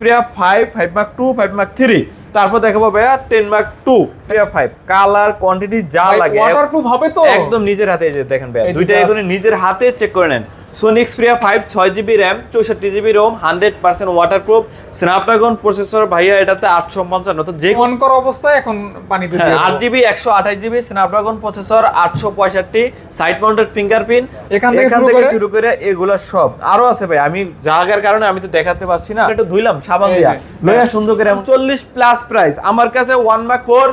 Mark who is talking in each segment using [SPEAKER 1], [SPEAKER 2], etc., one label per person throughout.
[SPEAKER 1] Xperia five five mark two five mark three তারপর দেখাবো ভাইয়া ten mark two Xperia five colour quantity যা লাগে
[SPEAKER 2] ওয়াটারপ্রুফ হবে তো।
[SPEAKER 1] একদম নিজের হাতে এই যে দেখেন ভাইয়া। দুইটা এগুলো নিজের হাতে চেক করে নেন। সোনি এক্সপ্রিয়া ফাইভ ছয় জিবি র্যাম চৌষট্টি GB ROM hundred percent waterproof Snapdragon processor ভাইয়া এটাতে আটশো পঞ্চান্ন। তো যে
[SPEAKER 2] অন করা অবস্থায় এখন পানিতে
[SPEAKER 1] হ্যাঁ আট জিবি একশো আঠাশ জিবি স্ন্যাপড্রাগন প্রসেসর আটশো পঁয়ষট্টি সাইড মাউন্টেড ফিঙ্গারপ্রিন্ট
[SPEAKER 2] এখান থেকে
[SPEAKER 1] এখান
[SPEAKER 2] শুরু
[SPEAKER 1] থেকে
[SPEAKER 2] করে?
[SPEAKER 1] শুরু করে এগুলো সব। আরও আছে ভাই আমি জায়গার কারণে আমি তো দেখাতে পারছি না। একটু ধুইলাম সাবান দিয়া
[SPEAKER 2] যে,
[SPEAKER 1] লইয়া সুন্দর করে চল্লিশ প্লাস প্রাইস আমার কাছে ওয়ান মার্ক ফোর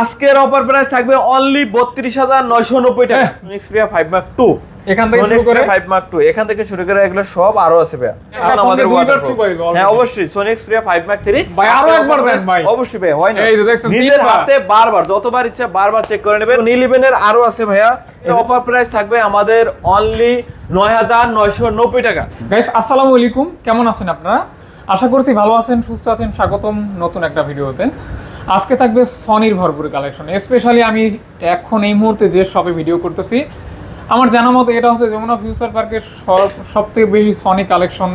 [SPEAKER 1] আজকের অফার প্রাইস থাকবে অনলি বত্রিশ হাজার নয়শো নব্বই টাকা। এক্সপিরিয়া ফাইভ মার্ক টু
[SPEAKER 2] এখান থেকে শুরু করে
[SPEAKER 1] ফাইভ মার্ক টু এখান থেকে শুরু করে এগুলো সব আরও আছে ভাই
[SPEAKER 2] একটা ফোনে দুইবার
[SPEAKER 1] হ্যাঁ অবশ্যই Sony Xperia five mark three
[SPEAKER 2] ভাই, আরও একবার দেন ভাই।
[SPEAKER 1] অবশ্যই ভাই হয় না।
[SPEAKER 2] এই যে দেখছেন,
[SPEAKER 1] নিজের হাতে বারবার যতবার ইচ্ছা বারবার চেক করে নেবেন। নীল ইভেনের আরও আছে ভাইয়া। অফার প্রাইস থাকবে আমাদের অনলি নয় হাজার নয়শো নব্বই টাকা।
[SPEAKER 2] গাইস আসসালামু আলাইকুম। কেমন আছেন আপনারা? আশা করছি ভালো আছেন সুস্থ আছেন। স্বাগতম নতুন একটা ভিডিওতে। আজকে থাকবে সনির ভরপুর কালেকশন স্পেশালি আমি এখন এই মুহূর্তে যে শপে ভিডিও করতেছি আমার জানা মতো এটা হচ্ছে যমুনা ফিউচার পার্কের সব থেকে বেশি সনি কালেকশন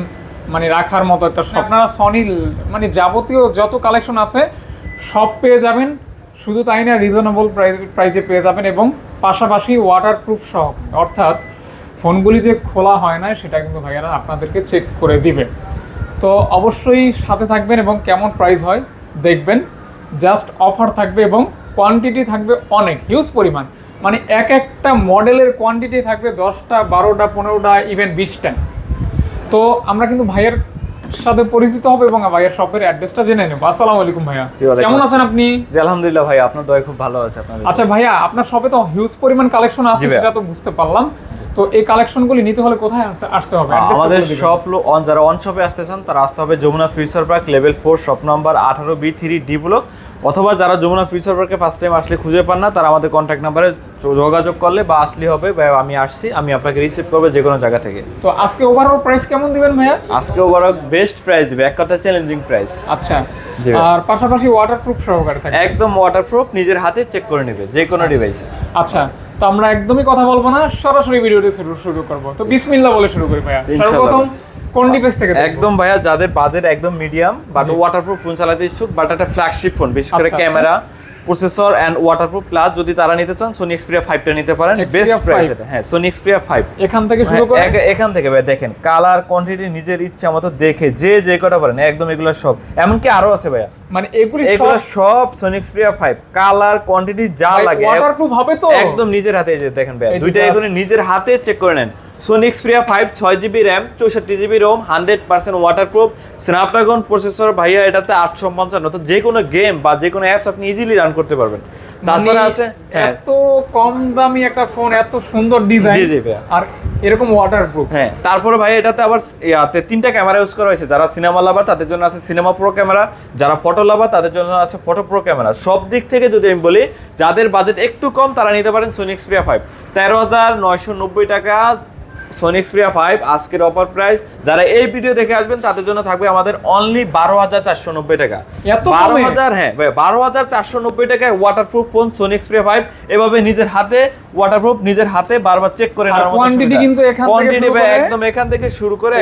[SPEAKER 2] মানে রাখার মতো একটা আপনারা সনি মানে যাবতীয় যত কালেকশন আছে, সব পেয়ে যাবেন। শুধু তাই না রিজনেবল প্রাইসে পেয়ে যাবেন এবং পাশাপাশি ওয়াটারপ্রুফ সহ অর্থাৎ ফোনগুলি যে খোলা হয় না, সেটা কিন্তু ভাইয়ারা আপনাদেরকে চেক করে দিবে। তো অবশ্যই সাথে থাকবেন এবং কেমন প্রাইস হয়, দেখবেন। জাস্ট অফার থাকবে এবং কোয়ান্টিটি থাকবে অনেক হিউজ পরিমাণ। মানে এক একটা মডেলের কোয়ান্টিটি থাকবে দশটা বারোটা পনেরোটা ইভেন বিশটা। তো আমরা কিন্তু ভাইয়ের সাথে পরিচিত হবে এবং ভাইয়ের শপের অ্যাড্রেসটা জেনে নেব। আসসালামু আলাইকুম ভাইয়া। কেমন আছেন আপনি?
[SPEAKER 1] জি আলহামদুলিল্লাহ ভাই আপনার দয় খুব ভালো আছে আপনার
[SPEAKER 2] আচ্ছা ভাইয়া আপনার শপে তো হিউজ পরিমাণ কালেকশন আছে সেটা তো বুঝতে পারলাম। তো এই কালেকশনগুলি নিতে হলে কোথায় আসতে- হবে?
[SPEAKER 1] আমাদের। শপ অন যারা অন শপে আসতে চান তারা আসতে হবে Jamuna future park level four shop number আঠারো বি থ্রি ডি ব্লক অথবা যারা যমুনা ফিউচার পার্কে ফার্স্ট টাইম আসলে খুঁজে পান না তারা আমাদের কন্ট্যাক্ট নাম্বারে যোগাযোগ করলে বা আসলে হবে বা আমি আসছি আমি আপনাকে রিসিভ করব যে কোনো জায়গা থেকে।
[SPEAKER 2] তো আজকে ওভারঅল প্রাইস কেমন দিবেন ভাইয়া?
[SPEAKER 1] আজকে ওভারঅল বেস্ট প্রাইস দিবে এক কথা চ্যালেঞ্জিং প্রাইস
[SPEAKER 2] আচ্ছা। আর পাশাপাশি ওয়াটারপ্রুফ সহকারে থাকে
[SPEAKER 1] একদম ওয়াটারপ্রুফ নিজের হাতে চেক করে নেবে যে কোনো ডিভাইসে
[SPEAKER 2] আচ্ছা। তো আমরা একদমই কথা বলব না সরাসরি ভিডিওটি শুরু শুরু করব তো বিসমিল্লাহ বলে শুরু করি ভাইয়া। সর্বপ্রথম কোন ডিভাইস থেকে
[SPEAKER 1] একদম ভাইয়া যাদের বাজেট একদম মিডিয়াম বাট। ওয়াটারপ্রুফ ফোন চালাতে ইচ্ছুক বাট একটা ফ্ল্যাগশিপ ফোন বিশেষ করে
[SPEAKER 2] আচ্ছা, আচ্ছা।
[SPEAKER 1] Camera processor and waterproof plus যদি তারা নিতে চান সোনি এক্সপিরিয়া ফাইভটা নিতে পারেন বেস্ট প্রাইস এটা। হ্যাঁ সোনি এক্সপিরিয়া ফাইভ
[SPEAKER 2] এখান থেকে শুরু করে?
[SPEAKER 1] এখান থেকে ভাই দেখেন কালার কোয়ান্টিটি নিজের ইচ্ছা মতো দেখে যে যে কটা পারেন একদম এগুলো সব। এমনকি আরও আছে ভাইয়া।
[SPEAKER 2] মানে এগুলি
[SPEAKER 1] এগুলো সব Sony Xperia five colour quantity যা লাগে
[SPEAKER 2] ওয়াটারপ্রুফ হবে তো।
[SPEAKER 1] একদম নিজের হাতে যে দেখেন ভাই
[SPEAKER 2] এই যে
[SPEAKER 1] দুইটা এগুলো নিজের হাতে চেক করে নেন। সোনি এক্সপিরিয়া ফাইভ ছয় জিবি র্যাম চৌষট্টি GB ROM hundred percent waterproof Snapdragon processor ভাইয়া এটাতে আটশো পঞ্চান্ন। তো যে কোনো গেম বা যে কোনো অ্যাপস আপনি ইজিলি রান করতে পারবেন। তাছাড়া
[SPEAKER 2] মানে
[SPEAKER 1] আছে হ্যাঁ।
[SPEAKER 2] এত কম দামি একটা ফোন এত সুন্দর ডিজাইন
[SPEAKER 1] জি, জি ভাইয়া।
[SPEAKER 2] আর এরকম ওয়াটারপ্রুফ
[SPEAKER 1] হ্যাঁ তারপরে ভাই এটাতে আবার ইয়াতে তিনটা ক্যামেরা ইউজ করা হয়েছে। যারা সিনেমা লাভার তাদের জন্য আছে সিনেমা প্রো ক্যামেরা যারা ফটো লাভার তাদের জন্য আছে ফটো প্রো ক্যামেরা সব দিক থেকে যদি আমি বলি যাদের বাজেট একটু কম তারা নিতে পারেন সোনি এক্সপিরিয়া ফাইভ তেরো হাজার নয়শো নব্বই টাকা সোনি এক্সপ্রিয়া ফাইভ আজকের অফার প্রাইস যারা এই ভিডিও দেখে আসবেন তাদের জন্য থাকবে আমাদের অনলি বারো হাজার চারশো নব্বই টাকা বারো হাজার হ্যাঁ বারো হাজার চারশো নব্বই টাকায় waterproof phone Sony Xperia five এভাবে নিজের হাতে ওয়াটার প্রুফ নিজের হাতে বারবার চেক করে কোয়ান্টিটি।
[SPEAKER 2] কিন্তু
[SPEAKER 1] একদম এখান থেকে শুরু করে।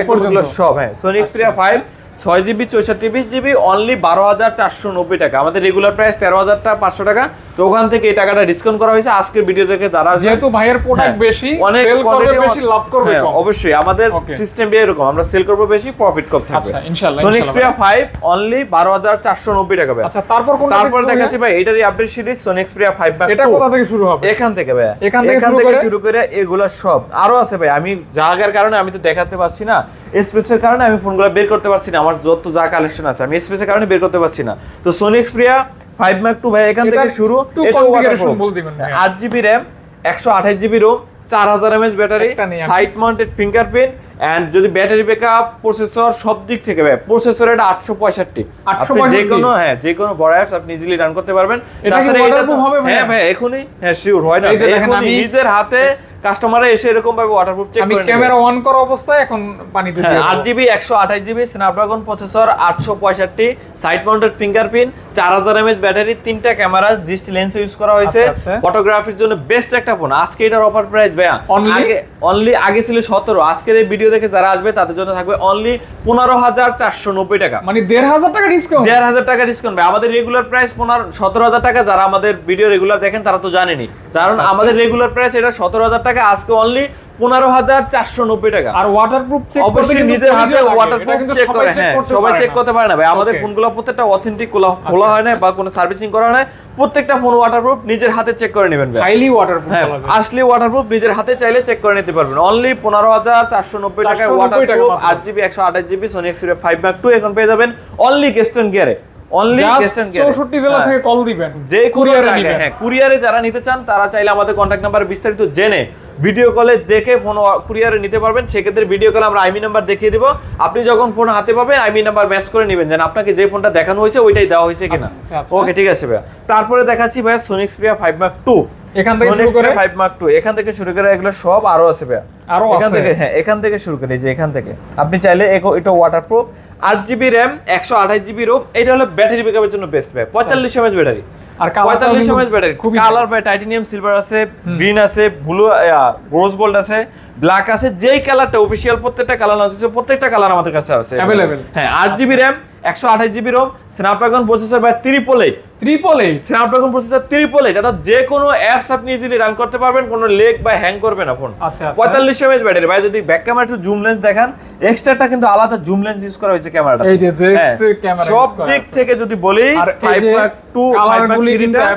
[SPEAKER 1] সব হ্যাঁ সোনি এক্সপিরিয়া। ফাইভ ছয় জিবি চৌষট্টি বিশ জিবি অনলি বারো হাজার চারশো নব্বই টাকা। আমাদের রেগুলার প্রাইস তেরো হাজার টাকা পাঁচশো টাকা। তো ওখান থেকে এই টাকাটা ডিসকাউন্ট করা হয়েছে। আজকের ভিডিও থেকে যারা
[SPEAKER 2] যেহেতু ভাইয়ের প্রোডাক্ট
[SPEAKER 1] হ্যাঁ,
[SPEAKER 2] বেশি
[SPEAKER 1] অনেক
[SPEAKER 2] বেশি লাভ করবে
[SPEAKER 1] হ্যাঁ, অবশ্যই। আমাদের. সিস্টেম এরকম। আমরা সেল করব বেশি প্রফিট কম থাকবে।
[SPEAKER 2] আচ্ছা, ইনশাআল্লাহ,
[SPEAKER 1] সোনি এক্সপিরিয়া অনলি টাকা ভাই।
[SPEAKER 2] আচ্ছা তারপর
[SPEAKER 1] তারপর দেখাচ্ছি ভাই এটারই আপডেট সিরিজ সোনি এক্সপিরিয়া?
[SPEAKER 2] এটা কোথা থেকে শুরু হবে?
[SPEAKER 1] এখান থেকে ভাই।
[SPEAKER 2] এখান থেকে? শুরু করে
[SPEAKER 1] এগুলা সব। আরও আছে ভাই আমি জায়গার কারণে আমি তো দেখাতে পারছি না। স্পেসের কারণে আমি ফোনগুলো বের করতে পারছি না। আমার যত যা কালেকশন আছে আমি স্পেসের কারণে বের করতে পারছি না। তো Sony Xperia five mark two ভাই এখান থেকে শুরু। আট জিবি র্যাম একশো আঠাশ জিবি রোম চার হাজার mAh battery side mounted fingerprint and যদি ব্যাটারি ব্যাকআপ প্রসেসর সব দিক থেকে ভাই প্রসেসর এটা আটশো পঁয়ষট্টি। আপনি যে কোনো হ্যাঁ যে কোনো বড় অ্যাপস আপনি ইজিলি রান করতে পারবেন? হ্যাঁ ভাই এখনই হ্যাঁ শিওর হয় না। নিজের হাতে কাস্টমাররা এসে এরকম ভাবে ওয়াটারপ্রুফ চেক
[SPEAKER 2] আমি ক্যামেরা অন করা অবস্থায় এখন পানি দিতে
[SPEAKER 1] হ্যাঁ আট
[SPEAKER 2] দেবো।
[SPEAKER 1] জিবি একশো আঠাশ জিবি স্ন্যাপড্রাগন প্রসেসর আটশো পঁয়ষট্টি সাইড মাউন্টেড ফিঙ্গারপ্রিন্ট চার হাজার এমএচ ব্যাটারি তিনটা ক্যামেরা জিস্ট লেন্স ইউজ করা হয়েছে।
[SPEAKER 2] আচ্ছা, আচ্ছা।
[SPEAKER 1] ফটোগ্রাফির জন্য বেস্ট একটা ফোন। আজকে এটার অফার প্রাইস ভাইয়া। আগে অনলি আগে ছিল সতেরো। আজকের এই ভিডিও দেখে যারা আসবে তাদের জন্য থাকবে অনলি পনেরো হাজার চারশো নব্বই টাকা।
[SPEAKER 2] মানে দেড় হাজার টাকা ডিসকাউন্ট
[SPEAKER 1] দেড় হাজার টাকা ডিসকাউন্ট ভাই আমাদের রেগুলার প্রাইস পনেরো সতেরো হাজার টাকা। যারা আমাদের ভিডিও রেগুলার দেখেন তারা তো জানেনি কারণ
[SPEAKER 2] আচ্ছা।
[SPEAKER 1] আমাদের রেগুলার প্রাইস এটা সতেরো হাজার টাকা। আজকে অনলি পনেরো হাজার চারশো নব্বই টাকা।
[SPEAKER 2] আর ওয়াটারপ্রুফ
[SPEAKER 1] অবশ্যই নিজের হাতে
[SPEAKER 2] প্রয়োজন লাগে।
[SPEAKER 1] ওয়াটার
[SPEAKER 2] এটা কিন্তু
[SPEAKER 1] চেক করে হ্যাঁ সবাই চেক করতে পারে না ভাই। আমাদের ফোনগুলো প্রত্যেকটা অথেন্টিক খোলা খোলা হয় না বা কোনো সার্ভিসিং করা হয় না প্রত্যেকটা ফোন ওয়াটারপ্রুফ নিজের হাতে চেক করে নেবেন ভাই।
[SPEAKER 2] হাইলি ওয়াটারপ্রুফ
[SPEAKER 1] হ্যাঁ আসলে ওয়াটারপ্রুফ নিজের হাতে চাইলে চেক করে নিতে পারবেন। অনলি পনেরো হাজার চারশো নব্বই টাকা
[SPEAKER 2] 490 টাকা
[SPEAKER 1] ওয়াটারপ্রুফ আট জিবি একশো আঠাশ GB Sony Xperia five mark two এখন পেয়ে যাবেন। অনলি গেস্টন গিয়ারে অনলি গেস্টন গিয়ারে
[SPEAKER 2] চৌষট্টি জেলা থেকে কল দিবেন।
[SPEAKER 1] যে
[SPEAKER 2] কুরিয়ারে
[SPEAKER 1] হ্যাঁ কুরিয়ারে যারা নিতে চান তারা চাইলে আমাদের কন্ট্যাক্ট নাম্বার বিস্তারিত জেনে ভিডিও কলে দেখে ফোন কুরিয়ারে নিতে পারবেন। সেক্ষেত্রে ভিডিও কলে আমরা আইমি নাম্বার দেখিয়ে দিব। আপনি যখন ফোন হাতে পাবেন আইমি নাম্বার ম্যাচ করে নেবেন। যেন আপনাকে যে ফোনটা দেখানো হয়েছে ওইটাই দেওয়া হয়েছে কিনা।
[SPEAKER 2] আচ্ছা, আচ্ছা।
[SPEAKER 1] ওকে ঠিক আছে ভাইয়া। তারপরে দেখাচ্ছি ভাইয়া Sony Xperia five mark two
[SPEAKER 2] এখান থেকে শুরু করে?
[SPEAKER 1] ফাইভ মার্ক টু এখান থেকে শুরু করে এগুলো সব আরও আছে
[SPEAKER 2] আরও
[SPEAKER 1] এখান থেকে হ্যাঁ এখান থেকে শুরু করে এই যে এখান থেকে। আপনি চাইলে এটা ওয়াটারপ্রুফ জিবি র্যাম একশো আঠাশ জিবি রোম এটা হলো ব্যাটারি ব্যাকআপের জন্য বেস্ট ভাই ব্যাটারি
[SPEAKER 2] আর
[SPEAKER 1] পঁয়তাল্লিশ এমএচ ব্যাটারি।
[SPEAKER 2] খুবই
[SPEAKER 1] কালার ভাই টাইটানিয়াম সিলভার আছে গ্রিন আছে ব্লু রোজ গোল্ড আছে ব্ল্যাক আছে যেই কালারটা অফিসিয়াল প্রত্যেকটা কালার আছে প্রত্যেকটা কালার আমাদের কাছে আছে।
[SPEAKER 2] Available।
[SPEAKER 1] হ্যাঁ আট জিবি র্যাম একশো আঠাশ জিবি রোম স্ন্যাপড্রাগন প্রসেসর ভাই triple eight
[SPEAKER 2] triple eight
[SPEAKER 1] Snapdragon processor triple eight এটা যে কোনো অ্যাপস আপনি ইজিলি রান করতে পারবেন কোনো লেগ বা হ্যাং করবে না ফোন
[SPEAKER 2] আচ্ছা আচ্ছা।
[SPEAKER 1] পঁয়তাল্লিশ এমএচ ব্যাটারি ভাই যদি ব্যাক ক্যামেরা একটু জুম লেন্স দেখান এক্সট্রাটা কিন্তু আলাদা জুম লেন্স ইউজ করা হয়েছে ক্যামেরাটা সব দিক থেকে যদি বলি
[SPEAKER 2] আর এই
[SPEAKER 1] 5
[SPEAKER 2] যে
[SPEAKER 1] Mark 2
[SPEAKER 2] colour
[SPEAKER 1] 5 Mark
[SPEAKER 2] গুলি
[SPEAKER 1] 3
[SPEAKER 2] কিন্তু
[SPEAKER 1] টা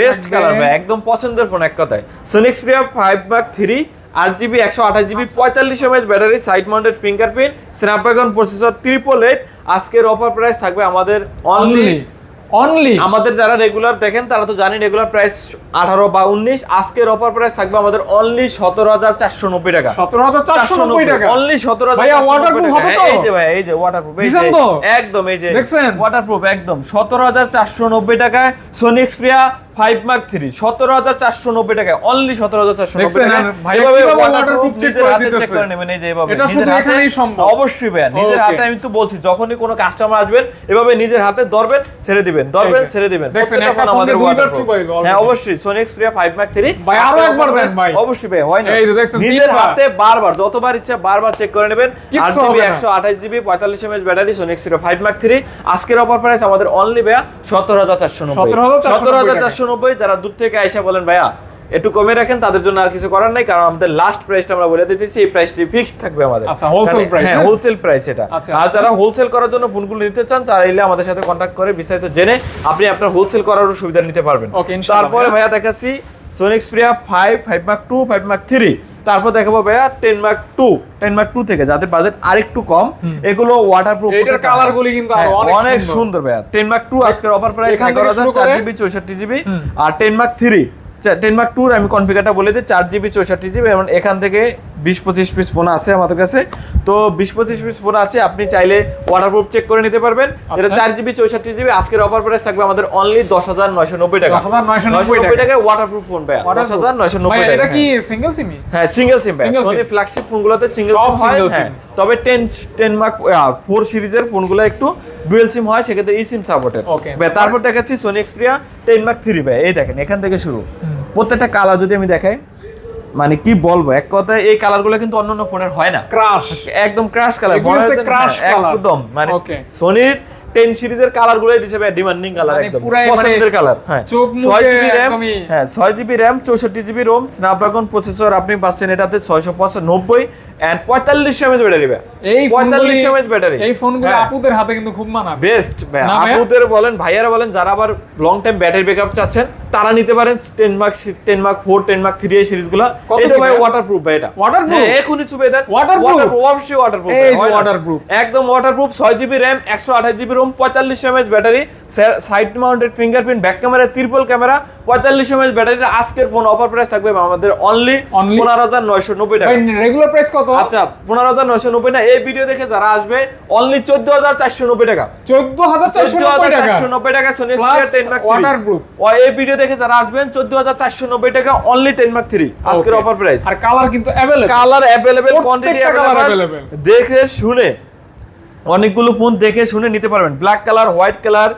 [SPEAKER 1] বেস্ট কালার ভাই একদম পছন্দের ফোন এক কথায়। সোনিক্স প্রিয়া 5 Mark 3 আট জিবি একশো আঠাশ জিবি পঁয়তাল্লিশ mAh battery side mounted fingerprint Snapdragon processor triple eight আজকের অফার প্রাইস থাকবে আমাদের অনলি
[SPEAKER 2] অনলি
[SPEAKER 1] আমাদের যারা রেগুলার দেখেন তারা তো জানি রেগুলার প্রাইস আঠারো বা উনিশ। আজকের অফার প্রাইস থাকবে আমাদের অনলি সতেরো হাজার চারশো নব্বই টাকা।
[SPEAKER 2] সতেরো হাজার চারশো নব্বই টাকা।
[SPEAKER 1] অনলি সতেরো
[SPEAKER 2] ভাইয়া, waterproof হবে তো?
[SPEAKER 1] এই যে ভাই এই যে ওয়াটারপ্রুফ
[SPEAKER 2] দিছেন
[SPEAKER 1] একদম এই যে? ওয়াটারপ্রুফ একদম। সতেরো হাজার চারশো নব্বই টাকায় Sony Xperia five mark three সতেরো হাজার চারশো নব্বই টাকায় অনলি সতেরো হাজার চারশো নব্বই টাকা। অবশ্যই ভাইয়া নিজের হাতে আমি তো বলছি যখনই কোনো কাস্টমার আসবেন এভাবে নিজের হাতে ধরবেন ছেড়ে দিবেন ধরবেন ছেড়ে দিবেন। হ্যাঁ অবশ্যই Sony Xperia five mark three
[SPEAKER 2] আরও একবার।
[SPEAKER 1] অবশ্যই ভাই হয় না। নিজের হাতে বারবার যতবার ইচ্ছা বারবার চেক করে নেবেন। আট জিবি। একশো আঠাশ জিবি পঁয়তাল্লিশ mAh battery Sony Xperia five mark three আজকের অফার প্রাইস আমাদের অনলি ভাইয়া সতেরো হাজার চারশো নব্বই।
[SPEAKER 2] 17,490
[SPEAKER 1] সতেরো হাজার চারশো নব্বই যারা দূর থেকে আইসা বলেন ভাইয়া একটু কমে রাখেন তাদের জন্য আর কিছু করার নাই কারণ আমাদের লাস্ট প্রাইসটা আমরা বলে দিতেছি এই প্রাইসটি ফিক্সড থাকবে আমাদের
[SPEAKER 2] আচ্ছা, wholesale price,
[SPEAKER 1] হ্যাঁ? হোলসেল প্রাইস এটা
[SPEAKER 2] আচ্ছা,
[SPEAKER 1] আর
[SPEAKER 2] আচ্ছা।
[SPEAKER 1] যারা হোলসেল করার জন্য ফোনগুলো নিতে চান তারা এলে আমাদের সাথে কন্ট্যাক্ট করে বিস্তারিত জেনে আপনি আপনার হোলসেল করারও সুবিধা নিতে পারবেন তারপরে
[SPEAKER 2] ভাইয়া।
[SPEAKER 1] ভাইয়া দেখাচ্ছি Sony Xperia five five mark two five mark three তারপর দেখাবো ভাইয়া ten mark two ten mark two থেকে যাদের বাজেট আরেকটু কম এগুলো ওয়াটার প্রুফ
[SPEAKER 2] কালার গুলি কিন্তু অনেক
[SPEAKER 1] অনেক
[SPEAKER 2] সুন্দর।
[SPEAKER 1] সুন্দর ভাইয়া। টেন মার্ক টু আজকের অফার প্রাইস এগারো হাজার চার জিবি চৌষট্টি জিবি আর ten mark three ten mark টুর আমি কনফিগারটা বলে দিই চার জিবি চৌষট্টি জিবি এবং এখান থেকে বিশ পঁচিশ পিস ফোন আছে আমাদের কাছে। তো বিশ পঁচিশ পিস ফোন আছে আপনি চাইলে ওয়াটারপ্রুফ চেক করে নিতে পারবেন।
[SPEAKER 2] আচ্ছা।
[SPEAKER 1] চার জিবি চৌষট্টি জিবি আজকের অফার প্রাইস থাকবে আমাদের অনলি দশ হাজার নয়শো নব্বই টাকা।
[SPEAKER 2] 10,990
[SPEAKER 1] নয়শো টাকায় ওয়াটারপ্রুফ ফোন ভাইয়া। দশ হাজার নয়শো নব্বই টাকা।
[SPEAKER 2] কি। সিঙ্গেল সিমি
[SPEAKER 1] হ্যাঁ সিঙ্গেল সিম ভাই সোনি ফ্ল্যাগশিপ ফোনগুলোতে সিঙ্গেল সিম হয়। তবে টেন টেন মার্ক ফোর সিরিজের ফোনগুলো একটু ডুয়েল সিম হয় সেক্ষেত্রে ই সিম সাপোর্টেড. তারপর দেখাচ্ছি Sony Xperia ten mark three ভাই এই দেখেন এখান থেকে শুরু। প্রত্যেকটা কালার যদি আমি দেখাই মানে কি বলব এক কথায় এই কালারগুলো কিন্তু অন্যান্য ফোনের হয় না
[SPEAKER 2] ক্রাশ
[SPEAKER 1] একদম ক্রাশ কালার। একদম মানে. সোনির টেন সিরিজের কালার গুলোই দিছে ভাই ডিমান্ডিং কালার একদম।
[SPEAKER 2] মানে
[SPEAKER 1] পছন্দের কালার হ্যাঁ। হ্যাঁ স্ন্যাপড্রাগন প্রসেসর আপনি পাচ্ছেন এটাতে ছয়শো পঁচানব্বই অ্যান্ড পঁয়তাল্লিশ ব্যাটারি ভাই।
[SPEAKER 2] এই
[SPEAKER 1] ব্যাটারি
[SPEAKER 2] এই ফোনগুলো
[SPEAKER 1] হ্যাঁ।
[SPEAKER 2] আপুদের হাতে কিন্তু খুব মানাবে।
[SPEAKER 1] বেস্ট ভাই? আপুদের বলেন ভাইয়ারা বলেন যারা আবার লং টাইম ব্যাটারি ব্যাকআপ চাচ্ছেন তারা নিতে পারেন ten mark ten mark four ten mark three এই সিরিজগুলো। এটা ভাই ওয়াটারপ্রুফ ভাই এটা।
[SPEAKER 2] Waterproof?
[SPEAKER 1] হ্যাঁ এখনই চুপে দেন।
[SPEAKER 2] Waterproof?
[SPEAKER 1] অবশ্যই ওয়াটারপ্রুফ
[SPEAKER 2] এই waterproof।
[SPEAKER 1] একদম ওয়াটারপ্রুফ ছয় জিবি র্যাম একশো আঠাশ জিবি রোম পঁয়তাল্লিশ mAh battery side mounted fingerprint back camera triple camera পঁয়তাল্লিশ এমএচ ব্যাটারি আজকের ফোন অফার প্রাইস থাকবে আমাদের অনলি পনেরো হাজার নয়শো নব্বই টাকা।
[SPEAKER 2] রেগুলার প্রাইস কত?
[SPEAKER 1] আচ্ছা পনেরো হাজার নয়শো নব্বই না এই ভিডিও দেখে যারা আসবে অনলি চোদ্দ হাজার চারশো নব্বই টাকা।
[SPEAKER 2] চোদ্দ হাজার চারশো নব্বই টাকা
[SPEAKER 1] Sony
[SPEAKER 2] Plus
[SPEAKER 1] ten mark
[SPEAKER 2] waterproof।
[SPEAKER 1] ও এই ভিডিও দেখে যারা আসবেন চোদ্দ হাজার চারশো নব্বই টাকা অনলি টেন মার্ক থ্রি আজকের. অফার প্রাইস
[SPEAKER 2] আর কালার কিন্তু available
[SPEAKER 1] colour available quantity available দেখে শুনে। অনেকগুলো ফোন দেখে শুনে নিতে পারবেন। Black colour white colour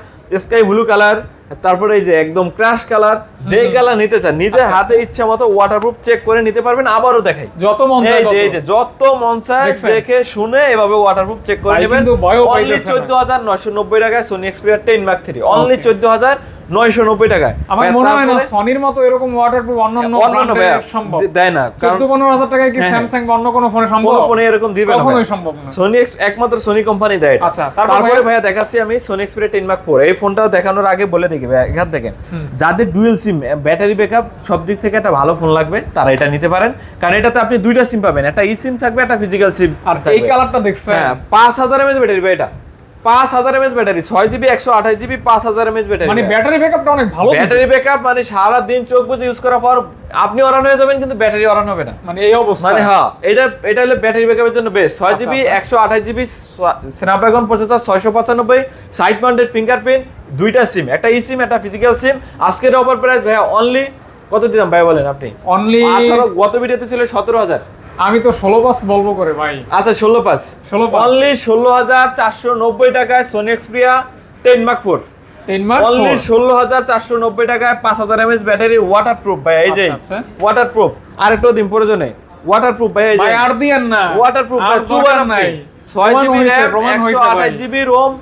[SPEAKER 1] sky blue colour তারপরে এই যে একদম ক্র্যাশ কালার যে কালার নিতে চান নিজের
[SPEAKER 2] আচ্ছা,
[SPEAKER 1] হাতে ইচ্ছা মতো ওয়াটারপ্রুফ চেক করে নিতে পারবেন আবারও দেখাই।
[SPEAKER 2] যত মন চায়
[SPEAKER 1] এই যে যত মন চায় দেখে শুনে এভাবে ওয়াটারপ্রুফ চেক করে নেবেন। অনলি
[SPEAKER 2] পাইতেছে না।
[SPEAKER 1] চোদ্দ হাজার নয়শো নব্বই টাকায় সোনি এক্সপিরিয়ার টেন মার্ক অনলি
[SPEAKER 2] Okay.
[SPEAKER 1] চোদ্দ হাজার নয়শো নব্বই টাকায়।
[SPEAKER 2] আমার মনে হয় না সনির মতো এরকম ওয়াটারপ্রুফ অন্যান্য সম্ভব।
[SPEAKER 1] দেয় না কারণ
[SPEAKER 2] চোদ্দ পনেরো হাজার টাকায় কি
[SPEAKER 1] হ্যাঁ, হ্যাঁ।
[SPEAKER 2] স্যামসাং বা অন্য কোনো ফোনে সম্ভব?
[SPEAKER 1] কোনো ফোনে এরকম দিবে না
[SPEAKER 2] কখনোই সম্ভব না।
[SPEAKER 1] সোনি একমাত্র সোনি কোম্পানি দেয় এটা।
[SPEAKER 2] আচ্ছা, তারপরে ভাইয়া-
[SPEAKER 1] দেখাচ্ছি আমি Sony Xperia ten mark four এই ফোনটা দেখানোর আগে বলে দেখি ভাইয়া এখান থেকে। যাদের ডুয়েল সিম ব্যাটারি ব্যাকআপ সব দিক থেকে একটা ভালো ফোন লাগবে তারা এটা নিতে পারেন। কারণ এটাতে আপনি দুইটা সিম পাবেন একটা ই সিম থাকবে একটা ফিজিক্যাল সিম
[SPEAKER 2] আর এই কালারটা দেখছেন?
[SPEAKER 1] হ্যাঁ পাঁচ হাজার ব্যাটারি ভাই এটা। পাঁচ হাজার এমএচ ব্যাটারি ছয় জিবি একশো আঠাশ জিবি পাঁচ হাজার এমএচ ব্যাটারি।
[SPEAKER 2] মানে ব্যাটারি ব্যাকআপটা অনেক ভালো
[SPEAKER 1] ব্যাটারি ব্যাকআপ মানে সারা দিন চোখ বুঝে ইউজ করার পর আপনি অরান হয়ে যাবেন কিন্তু ব্যাটারি অরান হবে না।
[SPEAKER 2] মানে এই অবস্থা।
[SPEAKER 1] মানে হ্যাঁ এটা এটা হলো ব্যাটারি ব্যাকআপের জন্য বেস্ট ছয় জিবি
[SPEAKER 2] আচ্ছা।
[SPEAKER 1] একশো আঠাশ জিবি স্ন্যাপড্রাগন প্রসেসর ছয়শো পঁচানব্বই সাইড মাউন্টেড ফিঙ্গারপ্রিন্ট দুইটা সিম একটা ই সিম একটা ফিজিক্যাল সিম আজকের অফার প্রাইস ভাইয়া অনলি কত দিলাম ভাই বলেন আপনি?
[SPEAKER 2] অনলি
[SPEAKER 1] গত ভিডিওতে ছিল সতেরো হাজার।
[SPEAKER 2] আমি তো ষোলো পাস বলব করে ভাই।
[SPEAKER 1] আচ্ছা ষোলো
[SPEAKER 2] 16 পাঁচ।
[SPEAKER 1] অনলি ষোলো হাজার চারশো নব্বই টাকায় Sony Xperia ten mark four only ষোলো হাজার চারশো নব্বই টাকায় পাঁচ হাজার এমএচ ব্যাটারি ওয়াটার প্রুফ ভাই এই যে
[SPEAKER 2] আচ্ছা, আচ্ছা।
[SPEAKER 1] ওয়াটার প্রুফ আরেকটা দিন প্রয়োজনে ওয়াটার প্রুফ ভাই এই যে
[SPEAKER 2] আর দিয়েন না।
[SPEAKER 1] ওয়াটার প্রুফ
[SPEAKER 2] আর দরকার নাই।
[SPEAKER 1] ছয় জিবি র্যাম একশো আঠাশ জিবি রোম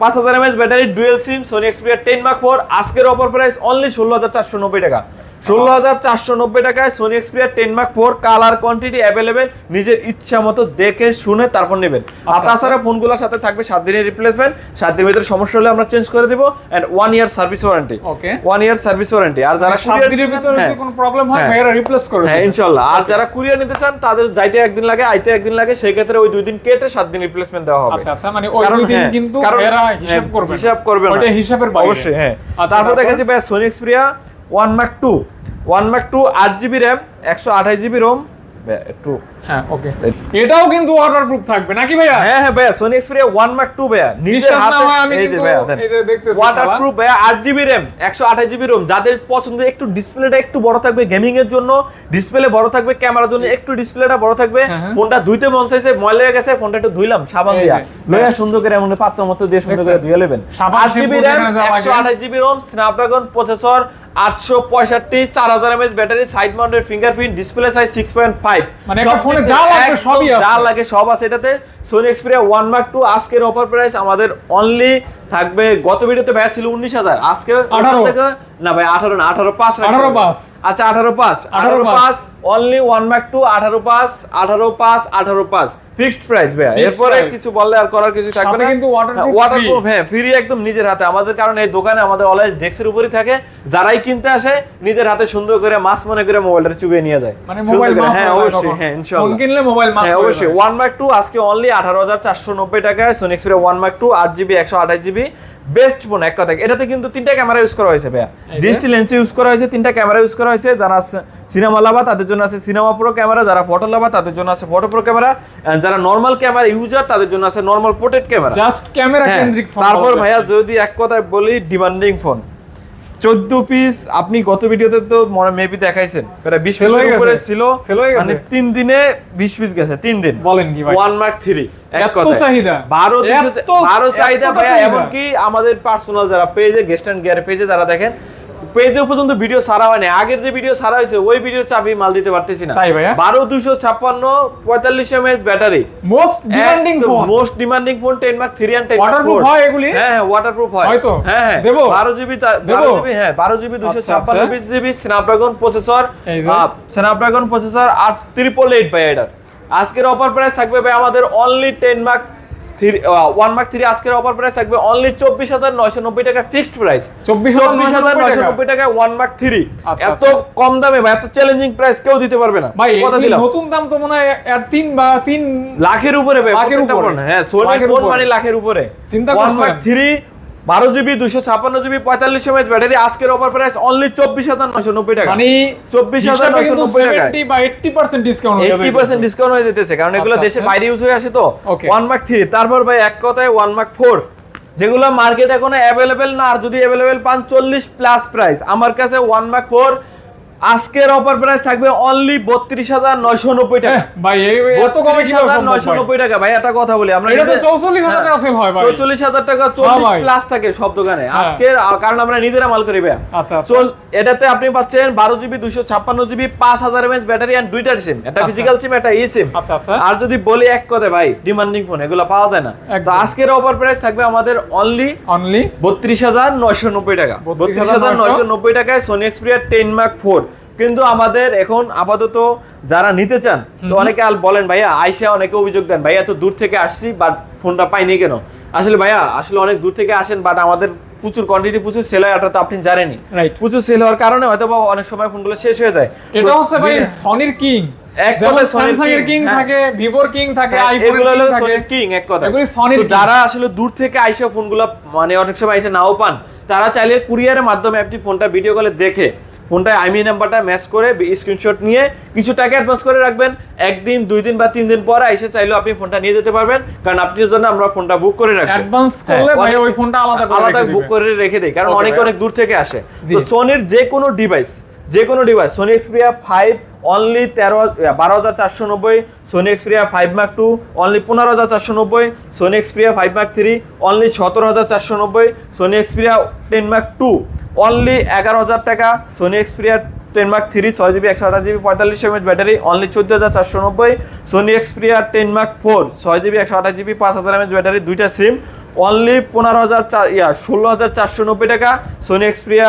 [SPEAKER 1] পাঁচ হাজার mAh battery dual SIM Sony Xperia ten mark four আজকের অফার প্রাইস অনলি ষোলো হাজার চারশো নব্বই টাকা। ষোলো হাজার চারশো নব্বই টাকায় Sony Xperia ten mark four colour quantity available নিজের ইচ্ছা মতো দেখে শুনে তারপর নেবেন। আর
[SPEAKER 2] আচ্ছা।
[SPEAKER 1] তাছাড়া ফোনগুলোর সাথে থাকবে সাত দিনের রিপ্লেসমেন্ট সাত দিনের ভিতরে সমস্যা হলে আমরা চেঞ্জ করে দিব and one year service warranty
[SPEAKER 2] okay
[SPEAKER 1] one year service warranty আর যারা
[SPEAKER 2] সাত দিনের ভিতরে
[SPEAKER 1] হ্যাঁ।
[SPEAKER 2] কোনো প্রবলেম হয়
[SPEAKER 1] হ্যাঁ।
[SPEAKER 2] রিপ্লেস করে
[SPEAKER 1] হ্যাঁ। ইনশাল্লাহ। আর যারা কুরিয়ার নিতে চান তাদের যাইতে একদিন লাগে আইতে একদিন লাগে সেই ক্ষেত্রে ওই দুই দিন কেটে সাত দিন রিপ্লেসমেন্ট দেওয়া হবে।
[SPEAKER 2] আচ্ছা আচ্ছা মানে ওই দুই দিন
[SPEAKER 1] হ্যাঁ,
[SPEAKER 2] কিন্তু হিসাব করবে
[SPEAKER 1] হিসাব করবে না।
[SPEAKER 2] ওইটা হিসাবের বাইরে।
[SPEAKER 1] অবশ্যই হ্যাঁ।
[SPEAKER 2] আচ্ছা,
[SPEAKER 1] তারপর
[SPEAKER 2] তারপর?
[SPEAKER 1] দেখেছি ভাই Sony Xperia one mark two one mark two আট জিবি র্যাম একশো আঠাশ জিবি রোম
[SPEAKER 2] হ্যাঁ ওকে এটাও কিন্তু ওয়াটারপ্রুফ থাকবে নাকি ভাইয়া?
[SPEAKER 1] হ্যাঁ হ্যাঁ ভাইয়া সোনি এক্সপিরিয়া ভাইয়া। নিজের হাতে এই যে ভাইয়া
[SPEAKER 2] এই যে
[SPEAKER 1] ভাইয়া জিবি র্যাম একশো আঠাশ জিবি রোম যাদের পছন্দ একটু ডিসপ্লেটা একটু বড় থাকবে গেমিং এর জন্য ডিসপ্লে বড় থাকবে ক্যামেরার জন্য একটু ডিসপ্লেটা বড় থাকবে।
[SPEAKER 2] হ্যাঁ, হ্যাঁ।
[SPEAKER 1] ফোনটা ধুইতে মন চাইছে ময়লা হয়ে গেছে ফোনটা একটু ধুইলাম সাবান দিয়া।
[SPEAKER 2] যে,
[SPEAKER 1] লইয়া
[SPEAKER 2] ব্যাস।
[SPEAKER 1] সুন্দর করে এমন পাত্র মতো দিয়ে সুন্দর করে নেবেন জিবি র্যাম
[SPEAKER 2] যেখানে যা
[SPEAKER 1] একশো
[SPEAKER 2] লাগে।
[SPEAKER 1] আঠাশ জিবি রোম স্ন্যাপড্রাগন প্রসেসর আটশো পঁয়ষট্টি চার হাজার mAh battery side mounted fingerprint display size six point five
[SPEAKER 2] মানে যা লাগবে সবই
[SPEAKER 1] যা লাগে সব আছে এটাতে। Sony Xperia one mark two আজকের অফার প্রাইস আমাদের অনলি থাকবে গত ভিডিওতে ব্যয় ছিল উনিশ হাজার। আজকে থেকে না ভাই আঠারো না আঠারো পাঁচ রাখতে
[SPEAKER 2] 18
[SPEAKER 1] হবে।
[SPEAKER 2] পাঁচ।
[SPEAKER 1] আচ্ছা আঠারো পাঁচ। আঠারো
[SPEAKER 2] পাঁচ।
[SPEAKER 1] অনলি ওয়ান মার্ক টু আঠারো পাঁচ আঠারো পাঁচ আঠারো পাঁচ। ফিক্সড প্রাইস ভাইয়া। এরপরে কিছু বললে আর করার কিছু থাকবে না।
[SPEAKER 2] কিন্তু waterproof
[SPEAKER 1] ওয়াটারপ্রুফ হ্যাঁ ফ্রি একদম নিজের হাতে। আমাদের কারণ এই দোকানে আমাদের অলওয়েজ ডেস্কের উপরই থাকে। যারাই কিনতে আসে নিজের হাতে সুন্দর করে মাছ মনে করে মোবাইলটা চুবিয়ে নিয়ে যায়।
[SPEAKER 2] মানে মোবাইল
[SPEAKER 1] হ্যাঁ অবশ্যই হ্যাঁ ইনশাআল্লাহ
[SPEAKER 2] কিনলে মোবাইল মাস
[SPEAKER 1] হ্যাঁ অবশ্যই। ওয়ান মার্ক টু আজকে অনলি আঠারো হাজার চারশো নব্বই টাকায় Sony Xperia one mark two আট জিবি একশো আঠাশ জিবি বেস্ট ফোন এক কথা এটাতে কিন্তু তিনটা ক্যামেরা ইউজ করা হয়েছে ভাইয়া। জিএসটি লেন্স ইউজ করা হয়েছে তিনটা ক্যামেরা ইউজ করা হয়েছে। যারা সিনেমা লাভা তাদের জন্য আছে সিনেমা প্রো ক্যামেরা যারা ফটো লাভা তাদের জন্য আছে ফটো প্রো ক্যামেরা যারা নর্মাল ক্যামেরা ইউজার তাদের জন্য আছে normal portrait camera
[SPEAKER 2] just camera কেন্দ্রিক ফোন
[SPEAKER 1] তারপর ভাইয়া যদি এক কথায় বলি ডিমান্ডিং ফোন চোদ্দ পিস আপনি গত ভিডিওতে তো মেবি দেখাইছেন এটা বিশ পিসের উপরে ছিল। মানে তিন দিনে বিশ পিস গেছে তিন দিন
[SPEAKER 2] বলেন কি ভাই
[SPEAKER 1] ওয়ান মার্ক থ্রি? বারো চাহিদা ভাইয়া? এমনকি আমাদের পার্সোনাল যারা পেজে গেস্ট অ্যান্ড গিয়ার পেজে যারা দেখেন পেজে পর্যন্ত ভিডিও সারা হয়নি আগের যে ভিডিও সারা হয়েছে ওই ভিডিও চাবি মাল দিতে পারতেছি না
[SPEAKER 2] তাই ভাইয়া?
[SPEAKER 1] MS battery
[SPEAKER 2] most demanding phone
[SPEAKER 1] most demanding phone ten mark three ten
[SPEAKER 2] Waterproof হয় এগুলি?
[SPEAKER 1] হ্যাঁ হ্যাঁ ওয়াটারপ্রুফ হয়
[SPEAKER 2] হয়তো?
[SPEAKER 1] হ্যাঁ হ্যাঁ
[SPEAKER 2] দেবো?
[SPEAKER 1] বারো জিবি
[SPEAKER 2] দেবো?
[SPEAKER 1] বারো জিবি হ্যাঁ বারো জিবি দুশো
[SPEAKER 2] আচ্ছা,
[SPEAKER 1] ছাপ্পান্ন
[SPEAKER 2] আচ্ছা।
[SPEAKER 1] বিশ GB Snapdragon processor? Snapdragon processor আট ট্রিপল এইট ভাই এটার আজকের অফার প্রাইস থাকবে ভাই আমাদের only ten mark one mark three আজকের অফার প্রাইস থাকবে অনলি চব্বিশ হাজার নয়শো নব্বই টাকা ফিক্সড প্রাইস
[SPEAKER 2] 24,990
[SPEAKER 1] হাজার নয়শো নব্বই টাকায় ওয়ান মার্ক থ্রি এত। কম দামে বা এত চ্যালেঞ্জিং প্রাইস কেউ দিতে পারবে না।
[SPEAKER 2] ভাই
[SPEAKER 1] কথা দিলাম।
[SPEAKER 2] নতুন দাম তো মনে হয় আর তিন বা তিন
[SPEAKER 1] লাখের উপরে
[SPEAKER 2] লাখের উপরে।
[SPEAKER 1] হ্যাঁ সোনি ফোন। মানে লাখের উপরে।
[SPEAKER 2] চিন্তা
[SPEAKER 1] ওয়ান মার্ক থ্রি বারো জিবি দুশো ছাপান্ন জিবি পঁয়তাল্লিশ এমএচ ব্যাটারি আজকের অফার প্রাইস অনলি চব্বিশ হাজার নয়শো নব্বই টাকা
[SPEAKER 2] মানে
[SPEAKER 1] 24,990 টাকায়।
[SPEAKER 2] 70 বা 80% ডিসকাউন্ট হয়ে
[SPEAKER 1] এইটি পার্সেন্ট ডিসকাউন্ট হয়ে যেতেছে কারণ এগুলো
[SPEAKER 2] আচ্ছা,
[SPEAKER 1] দেশে
[SPEAKER 2] আচ্ছা।
[SPEAKER 1] বাইরে ইউজ হয়ে আসে তো। ওয়ান মার্ক থ্রি তারপর ভাই এক কথায় ওয়ান মার্ক ফোর যেগুলো মার্কেট এখন অ্যাভেলেবেল না আর যদি অ্যাভেলেবেল পান চল্লিশ প্লাস প্রাইস আমার কাছে ওয়ান মার্ক ফোর আজকের অফার প্রাইস থাকবে অনলি বত্রিশ হাজার নয়শো নব্বই টাকা।
[SPEAKER 2] ভাই এত কমে
[SPEAKER 1] নয়শো নব্বই টাকা ভাই একটা কথা বলি আমরা
[SPEAKER 2] এটা তো
[SPEAKER 1] নিজে-
[SPEAKER 2] 44,000
[SPEAKER 1] হ্যাঁ,
[SPEAKER 2] টাকা sell হয়
[SPEAKER 1] চৌচল্লিশ হাজার টাকা
[SPEAKER 2] হ্যাঁ
[SPEAKER 1] চল্লিশ প্লাস থাকে সব দোকানে।
[SPEAKER 2] হ্যাঁ।
[SPEAKER 1] আজকের কারণ আমরা নিজেরা মাল করি ভাইয়া।
[SPEAKER 2] আচ্ছা আচ্ছা।
[SPEAKER 1] চল এটাতে আপনি পাচ্ছেন বারো জিবি দুশো ছাপ্পান্ন জিবি পাঁচ হাজার এমএচ ব্যাটারি অ্যান্ড দুইটার সিম একটা
[SPEAKER 2] আচ্ছা।
[SPEAKER 1] ফিজিক্যাল সিম একটা ই সিম
[SPEAKER 2] আচ্ছা আচ্ছা।
[SPEAKER 1] আর যদি বলি এক কথায় ভাই ডিমান্ডিং ফোন এগুলো পাওয়া যায় না। তো আজকের অফার প্রাইস থাকবে আমাদের অনলি
[SPEAKER 2] অনলি
[SPEAKER 1] বত্রিশ হাজার নয়শো নব্বই টাকা। বত্রিশ হাজার নয়শো? নব্বই টাকায় Sony Xperia ten mark four কিন্তু আমাদের এখন আপাতত যারা নিতে চান তো অনেকে বলেন ভাইয়া আইসা অনেকে অভিযোগ দেন ভাইয়া তো দূর থেকে আসছি বাট ফোনটা পাইনি কেন? আসলে ভাইয়া আসলে অনেক দূর থেকে আসেন বাট আমাদের প্রচুর কোয়ান্টিটি প্রচুর সেল হয় ওটা তো আপনি জানেনই। প্রচুর সেল হওয়ার কারণে হয়তো বা অনেক সময় ফোনগুলো শেষ হয়ে যায়।
[SPEAKER 2] এটা হচ্ছে ভাই সনির কিং
[SPEAKER 1] হ্যাঁ।
[SPEAKER 2] থাকে ভিভোর কিং থাকে
[SPEAKER 1] হ্যাঁ,
[SPEAKER 2] আইফোনের
[SPEAKER 1] এগুলো হলো
[SPEAKER 2] কিং থাকে।
[SPEAKER 1] সনির কিং এক কথা।
[SPEAKER 2] এগুলি সনির
[SPEAKER 1] তো যারা আসলে দূর থেকে আইসা ফোনগুলো মানে অনেক সময় আইসা নাও পান তারা চাইলে কুরিয়ারের মাধ্যমে আপনি ফোনটা ভিডিও কলে দেখে ফোনটা আইমি নাম্বারটা ম্যাচ করে স্ক্রিনশট নিয়ে কিছু টাকা অ্যাডভান্স করে রাখবেন। একদিন দুই দিন বা তিন দিন পরে এসে চাইলেও আপনি ফোনটা নিয়ে যেতে পারবেন। কারণ আপনার জন্য আমরা ফোনটা বুক করে রাখব।
[SPEAKER 2] অ্যাডভান্স
[SPEAKER 1] হ্যাঁ,
[SPEAKER 2] করলে ভাই ওই ফোনটা আলাদা
[SPEAKER 1] আলাদা বুক করে রেখে দেয় কারণ অনেক অনেক দূর থেকে আসে। তো সোনির যে কোনো ডিভাইস যে কোনো device Sony Xperia five only তেরো বারো হাজার চারশো নব্বই Sony Xperia five mark two only পনেরো হাজার চারশো নব্বই Sony Xperia five mark three only সতেরো হাজার চারশো নব্বই Sony Xperia ten mark two only এগারো হাজার টাকা। Sony Xperia ten mark three ছয় জিবি একশো আঠাশ জিবি পঁয়তাল্লিশ এমএচ ব্যাটারি অনলি চোদ্দ হাজার চারশো নব্বই। Sony Xperia ten mark four ছয় জিবি একশো আঠাশ জিবি পাঁচ হাজার এমএচ ব্যাটারি দুইটা সিম অনলি পনেরো হাজার চার ইয়া ষোলো হাজার চারশো নব্বই টাকা। Sony Xperia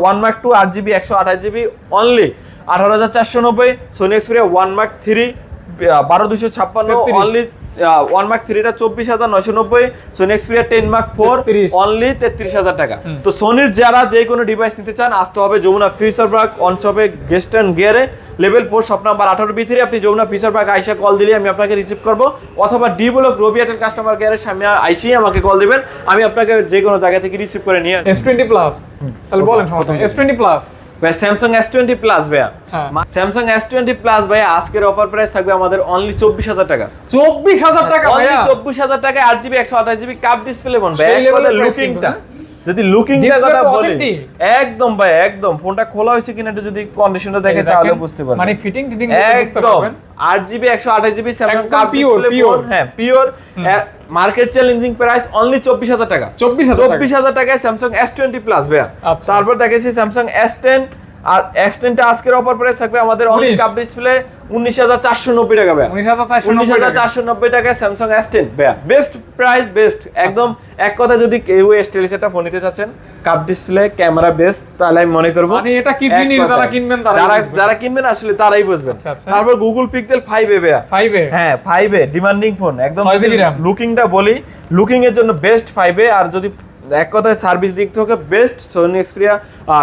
[SPEAKER 1] one mark two আট জিবি একশো আঠাশ জিবি অনলি আঠারো হাজার চারশো নব্বই। Sony Xperia one mark three বারো দুশো ছাপ্পান্ন অনলি ওয়ান মার্ক থ্রিটা চব্বিশ হাজার নয়শো নব্বই Sony Xperia ten mark four only তেত্রিশ হাজার টাকা। তো সোনির যারা যে কোনো ডিভাইস নিতে চান আসতে হবে যমুনা ফিউচার পার্ক অনশপে গেস্ট অ্যান্ড গিয়ারে লেভেল ফোর শপ নাম্বার আঠারো থ্রি আপনি যমুনা ফিউচার পার্ক আইসা কল দিলে আমি আপনাকে রিসিভ করব অথবা ডি ব্লক রবিয়াটের কাস্টমার কেয়ারের সামনে আইসি আমাকে কল দিবেন আমি আপনাকে যে কোনো জায়গা থেকে রিসিভ করে নিয়ে
[SPEAKER 2] এস টোয়েন্টি প্লাস তাহলে বলেন এস টোয়েন্টি প্লাস
[SPEAKER 1] ভাই স্যামসাং এস টোয়েন্টি প্লাস ভাইয়া।
[SPEAKER 2] হ্যাঁ।
[SPEAKER 1] স্যামসাং এস টোয়েন্টি প্লাস ভাইয়া আজকের অফার প্রাইস থাকবে আমাদের অনলি চব্বিশ হাজার টাকা।
[SPEAKER 2] চব্বিশ হাজার টাকা
[SPEAKER 1] চব্বিশ হাজার টাকায় আট জিবি একশো আঠাশ জিবি কাপ ডিসপ্লে
[SPEAKER 2] price
[SPEAKER 1] লুকিংটা যদি
[SPEAKER 2] Display
[SPEAKER 1] কথা বলি একদম ভাই একদম। ফোনটা খোলা হয়েছে কিনা একটু যদি কন্ডিশনটা দেখে তাহলে বুঝতে পারবেন।
[SPEAKER 2] মানে ফিটিং টিটিং
[SPEAKER 1] একদম।
[SPEAKER 2] পারবেন।
[SPEAKER 1] আট জিবি একশো আঠাশ জিবি স্যামসাং
[SPEAKER 2] একদম
[SPEAKER 1] কাপ ডিসপ্লে হ্যাঁ pure market challenging price only চব্বিশ হাজার টাকা।
[SPEAKER 2] চব্বিশ হাজার
[SPEAKER 1] টাকায় স্যামসাং এস টোয়েন্টি প্লাস ভাইয়া।
[SPEAKER 2] আচ্ছা।
[SPEAKER 1] তারপর দেখেছি স্যামসাং এস টেন আর এস টেনটা আজকের অফার প্রাইস থাকবে আমাদের
[SPEAKER 2] উনিশ।
[SPEAKER 1] কাপ ডিসপ্লে উনিশ হাজার চারশো নব্বই টাকা ভাইয়া।
[SPEAKER 2] উনিশ হাজার চারশো নব্বই
[SPEAKER 1] টাকায় স্যামসাং এস টেন ভাইয়া বেস্ট প্রাইস বেস্ট একদম এক কথা যদি কেউ এস টেলিস একটা ফোন নিতে চাচ্ছেন কাপ ডিসপ্লে ক্যামেরা বেস্ট তাহলে আমি মনে করব
[SPEAKER 2] মানে এটা কি জিনিস যারা কিনবেন
[SPEAKER 1] যারা যারা কিনবেন আসলে তারাই বুঝবেন।
[SPEAKER 2] আচ্ছা, আচ্ছা।
[SPEAKER 1] তারপর গুগল পিক্সেল ফাইভ এ ভাইয়া।
[SPEAKER 2] ফাইভে
[SPEAKER 1] হ্যাঁ ফাইভ এ। ডিমান্ডিং ফোন একদম লুকিংটা বলি লুকিং এর জন্য বেস্ট ফাইভ এ। আর যদি এক কথায় সার্ভিস দিক থেকে best Sony Xperia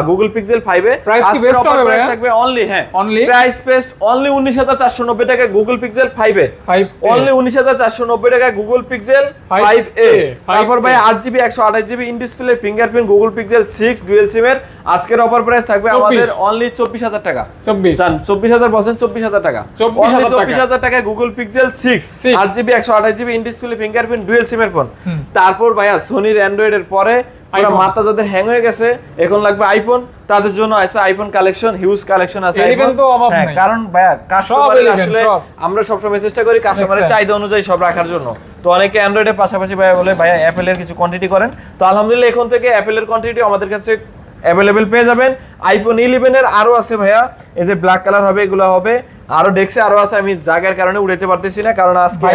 [SPEAKER 1] Google Pixel ফাইভে
[SPEAKER 2] Price কি best হবে ভাইয়া?
[SPEAKER 1] থাকবে অনলি হ্যাঁ।
[SPEAKER 2] Only?
[SPEAKER 1] প্রাইস বেস্ট অনলি উনিশ হাজার চারশো নব্বই টাকায় গুগল পিক্সেল ফাইভে
[SPEAKER 2] ফাইভ
[SPEAKER 1] অনলি উনিশ হাজার চারশো নব্বই টাকায় গুগল পিক্সেল ফাইভ এ তারপর ভাই আট জিবি একশো আঠাশ GB in display fingerprint Google Pixel six dual সিমের আজকের অফার প্রাইস থাকবে আমাদের অনলি চব্বিশ হাজার টাকা।
[SPEAKER 2] চব্বিশ।
[SPEAKER 1] জান চব্বিশ হাজার বলছেন চব্বিশ হাজার টাকা।
[SPEAKER 2] 24,000 টাকা।
[SPEAKER 1] চব্বিশ হাজার টাকায় গুগল পিক্সেল সিক্স
[SPEAKER 2] Six।
[SPEAKER 1] আট জিবি একশো আঠাশ GB in display fingerprint dual সিমের ফোন তারপর ভাইয়া সোনির অ্যান্ড্রয়েড এর পরে মাথা যাদের হ্যাং হয়ে গেছে এখন লাগবে আইফোন তাদের জন্য আছে আইফোন কালেকশন হিউজ কালেকশন আছে
[SPEAKER 2] 11 তো অভাব
[SPEAKER 1] হ্যাঁ। কারণ ভাইয়া
[SPEAKER 2] 11,
[SPEAKER 1] আসলে। আমরা সবসময় চেষ্টা করি কাস্টমারের চাহিদা অনুযায়ী সব রাখার জন্য। তো অনেকে অ্যান্ড্রয়েডের পাশাপাশি ভাইয়া বলে ভাইয়া অ্যাপেলের কিছু কোয়ান্টিটি করেন। তো আলহামদুলিল্লাহ এখন থেকে অ্যাপেলের কোয়ান্টিটি আমাদের কাছে অ্যাভেলেবেল পেয়ে যাবেন। আইফোন ইলেভেন এর আরও আছে ভাইয়া। এই যে ব্ল্যাক কালার হবে এগুলো হবে। আরও ডেক্সে আরও আছে আমি জায়গার কারণে উড়াইতে পারতেছি না কারণ আজকে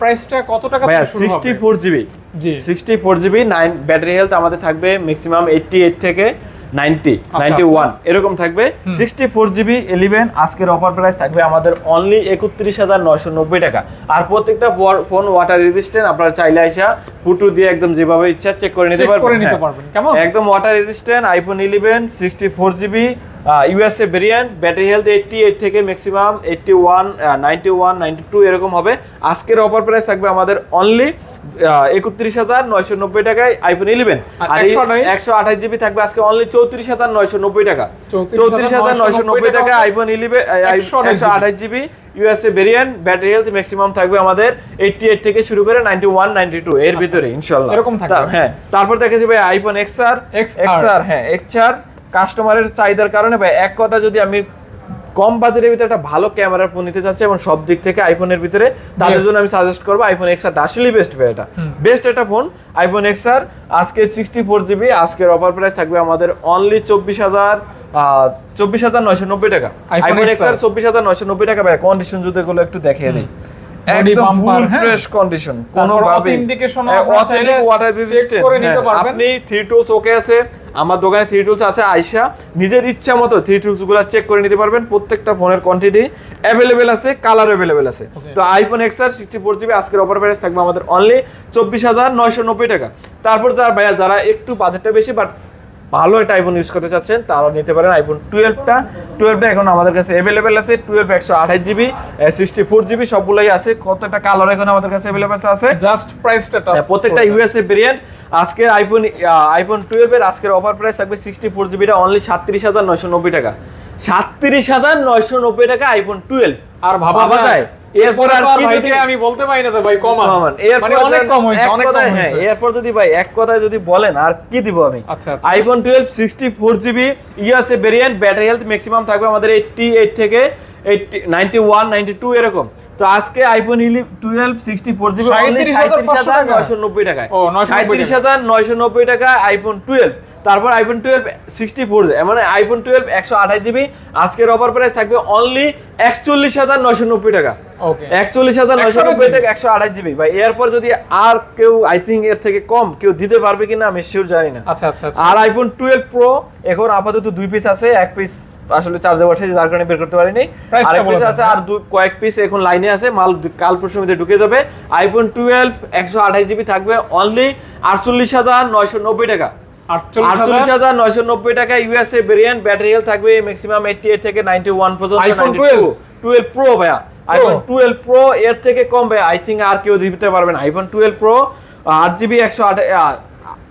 [SPEAKER 2] প্রাইসটা কত টাকা
[SPEAKER 1] ভাইয়া
[SPEAKER 2] থেকে হবে?
[SPEAKER 1] Four GB
[SPEAKER 2] G.
[SPEAKER 1] Sixty four GB nine battery health আমাদের থাকবে ম্যাক্সিমাম এইটটি এইট থেকে নাইনটি নাইনটি ওয়ান এরকম থাকবে। সিক্সটি ফোর জিবি ইলেভেন আজকের অফার প্রাইস থাকবে আমাদের অনলি একত্রিশ হাজার নয়শো নব্বই টাকা। আর প্রত্যেকটা ফোন ওয়াটার রেজিস্ট্যান্ট আপনারা চাইলে আইসা ফুটু দিয়ে একদম যেভাবে ইচ্ছা চেক করে নিতে পারবেন
[SPEAKER 2] করে নিতে
[SPEAKER 1] হ্যাঁ।
[SPEAKER 2] পারবেন। কেমন?
[SPEAKER 1] একদম water resistant iPhone eleven sixty four GB USA variant battery health eighty eight থেকে maximum eighty one ninety one ninety two এরকম হবে। আজকের অফার প্রাইস থাকবে আমাদের অনলি একত্রিশ হাজার নয়শো নব্বই টাকায় আইফোন ইলেভেন
[SPEAKER 2] আর
[SPEAKER 1] আর
[SPEAKER 2] 128
[SPEAKER 1] একশো আঠাশ? জিবি থাকবে আজকে অনলি চৌত্রিশ হাজার নয়শো নব্বই টাকা। চৌত্রিশ হাজার নয়শো নব্বই টাকা।
[SPEAKER 2] টাকা
[SPEAKER 1] আইফোন ইলেভেন একশো আঠাশ GB USA variant battery health maximum থাকবে আমাদের এইটটি এইট থেকে শুরু করে নাইনটি ওয়ান নাইনটি টু এর ভিতরে ইনশাল্লাহ
[SPEAKER 2] এরকম
[SPEAKER 1] হ্যাঁ। তারপর দেখেছি ভাই iPhone X R X R হ্যাঁ এক্স আর কাস্টমারের চাহিদার কারণে ভাই এক কথা যদি আমি কম বাজেটের ভিতরে একটা ভালো ক্যামেরার ফোন নিতে চাচ্ছি এবং সব দিক থেকে আইফোনের ভিতরে তাদের জন্য আমি সাজেস্ট করব আইফোন এক্স আর আসলেই বেস্ট ভাই এটা। বেস্ট একটা ফোন আইফোন এক্স আর আজকে সিক্সটি ফোর জিবি আজকের অফার প্রাইস থাকবে আমাদের অনলি চব্বিশ হাজার চব্বিশ হাজার নয়শো নব্বই টাকা। আইফোন এক্স আর চব্বিশ হাজার নয়শো নব্বই টাকা ভাই কন্ডিশন যদি একটু দেখিয়ে দিই। একদম ফুল
[SPEAKER 2] হ্যাঁ।
[SPEAKER 1] ফ্রেশ কন্ডিশন কোনো
[SPEAKER 2] তারপর
[SPEAKER 1] ভাবে
[SPEAKER 2] authentication ও
[SPEAKER 1] ওয়াটার রেজিস্ট্যান্ট
[SPEAKER 2] করে নিতে পারবেন।
[SPEAKER 1] আপনি থ্রি টুলস ওকে আছে আমার দোকানে থ্রি টুলস আছে আইসা নিজের ইচ্ছা মতো থ্রি টুলসগুলো চেক করে নিতে পারবেন প্রত্যেকটা ফোনের কোয়ান্টিটি অ্যাভেলেবেল আছে কালার অ্যাভেলেবেল আছে। তো iPhone X R sixty four GB আজকের অফার প্রাইস থাকবে আমাদের অনলি চব্বিশ হাজার নয়শো নব্বই টাকা। তারপর যারা ভাইয়া যারা একটু বাজেটটা বেশি বাট ভালো একটা আইফোন ইউজ করতে চাচ্ছেন তারা নিতে পারেন আইফোন টুয়েলভটা টুয়েলভটা এখন আমাদের কাছে অ্যাভেলেবেল আছে টুয়েলভ একশো আঠাশ জিবি সিক্সটি ফোর জিবি সবগুলোই আছে। কতটা কালার এখন আমাদের কাছে অ্যাভেলেবেল আছে?
[SPEAKER 2] জাস্ট প্রাইসটা
[SPEAKER 1] হ্যাঁ, প্রত্যেকটা ইউএসএ ভেরিয়েন্ট আজকের আইফোন আইফোন টুয়েলভ এর আজকের অফার প্রাইস থাকবে সিক্সটি ফোর জিবিটা অনলি সাতত্রিশ হাজার নয়শো নব্বই টাকা। সাতত্রিশ হাজার নয়শো নব্বই টাকা আইফোন টুয়েলভ
[SPEAKER 2] আর ভাবা যায়।
[SPEAKER 1] এরপর আর কি যদি-
[SPEAKER 2] আমি বলতে পারি না ভাই কমান
[SPEAKER 1] কমান।
[SPEAKER 2] মানে অনেক কম হয়েছে অনেক কম
[SPEAKER 1] হ্যাঁ
[SPEAKER 2] হয়েছে।
[SPEAKER 1] এরপর যদি ভাই এক কথায় যদি বলেন আর কি দিব আমি?
[SPEAKER 2] আচ্ছা আচ্ছা।
[SPEAKER 1] IPhone GB variant battery health maximum থাকবে আমাদের থেকে এরকম। তো আজকে iPhone twelve sixty four GB
[SPEAKER 2] 37,500 টাকা।
[SPEAKER 1] নয়শো নব্বই টাকায়।
[SPEAKER 2] ও, 990
[SPEAKER 1] সাঁত্রিশ হাজার নয়শো নব্বই টাকা আইফোন টুয়েলভ তারপর আইফোন টুয়েলভ সিক্সটি ফোর মানে আইফোন টুয়েলভ একশো আঠাশ জিবি আজকের অফার প্রাইস থাকবে অনলি একচল্লিশ হাজার নয়শো নব্বই টাকা। একচল্লিশ হাজার নয়শো নব্বই টাকা একশো আঠাশ জিবি ভাই এরপর যদি আর কেউ আই থিঙ্ক এর থেকে কম কেউ দিতে পারবে কিনা আমি শিওর জানি না।
[SPEAKER 2] আচ্ছা আচ্ছা আচ্ছা।
[SPEAKER 1] আর আইফোন টুয়েলভ প্রো এখন আপাতত দুই পিস আছে এক পিস আসলে চার্জে বসেছে যার কারণে বের করতে পারিনি।
[SPEAKER 2] টা
[SPEAKER 1] আরেক পিস আছে। আর কয়েক পিস এখন লাইনে আছে মাল কাল মধ্যে ঢুকে যাবে। আইফোন টুয়েলভ একশো আঠাশ জিবি থাকবে অনলি আটচল্লিশ হাজার নয়শো নব্বই টাকা।
[SPEAKER 2] আটচল্লিশ
[SPEAKER 1] হাজার। নয়শো নব্বই টাকা ইউএসএ ভেরিয়েন্ট ব্যাটারি হেলথ থাকবে ম্যাক্সিমাম এইটটি এইট থেকে নাইনটি ওয়ান পর্যন্ত
[SPEAKER 2] iPhone
[SPEAKER 1] 12 টুয়েলভ প্রো ভাইয়া। আইফোন টুয়েলভ প্রো এর থেকে কম ভাইয়া। আই থিঙ্ক আর কেউ দিতে পারবে না। আইফোন টুয়েলভ প্রো আট জিবি একশো আট